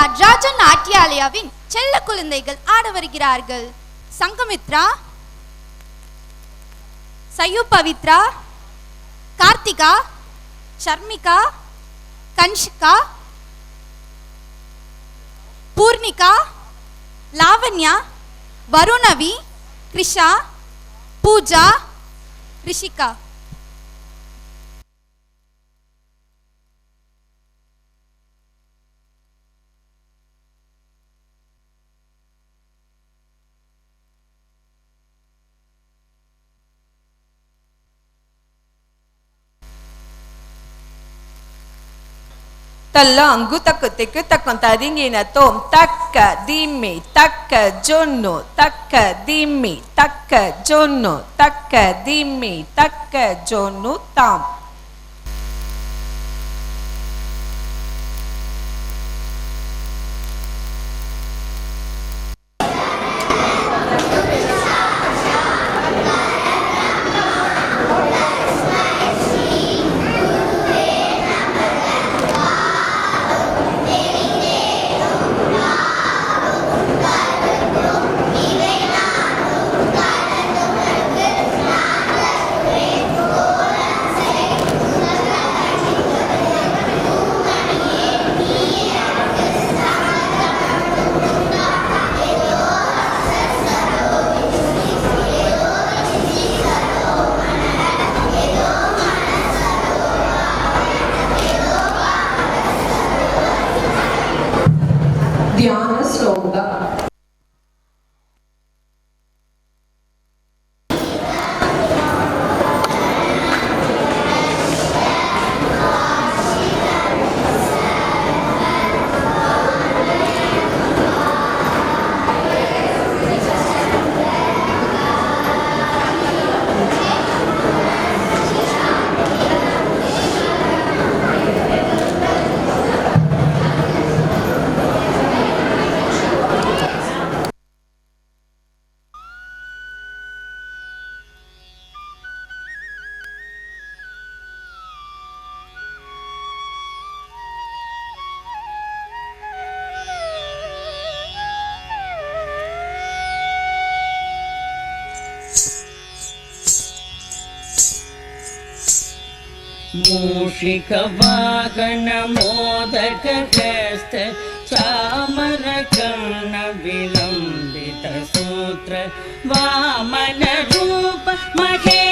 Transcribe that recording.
நடராஜன் நாட்டியாலயாவின் செல்ல குழந்தைகள் ஆட வருகிறார்கள். Sanghamitra சயு Pavithra Karthika Sharmika Kanshika Poornika Lavanya வருணவி Krisha Pooja Rishika. Talang gutak te kuta kontadingi na tom. Takka dimi takka jono takka dimi takka jono takka dimi takka jono tam. ശ്രൗത ूषन चामरकर्णविलम्बितसूत्र वामनरूप महे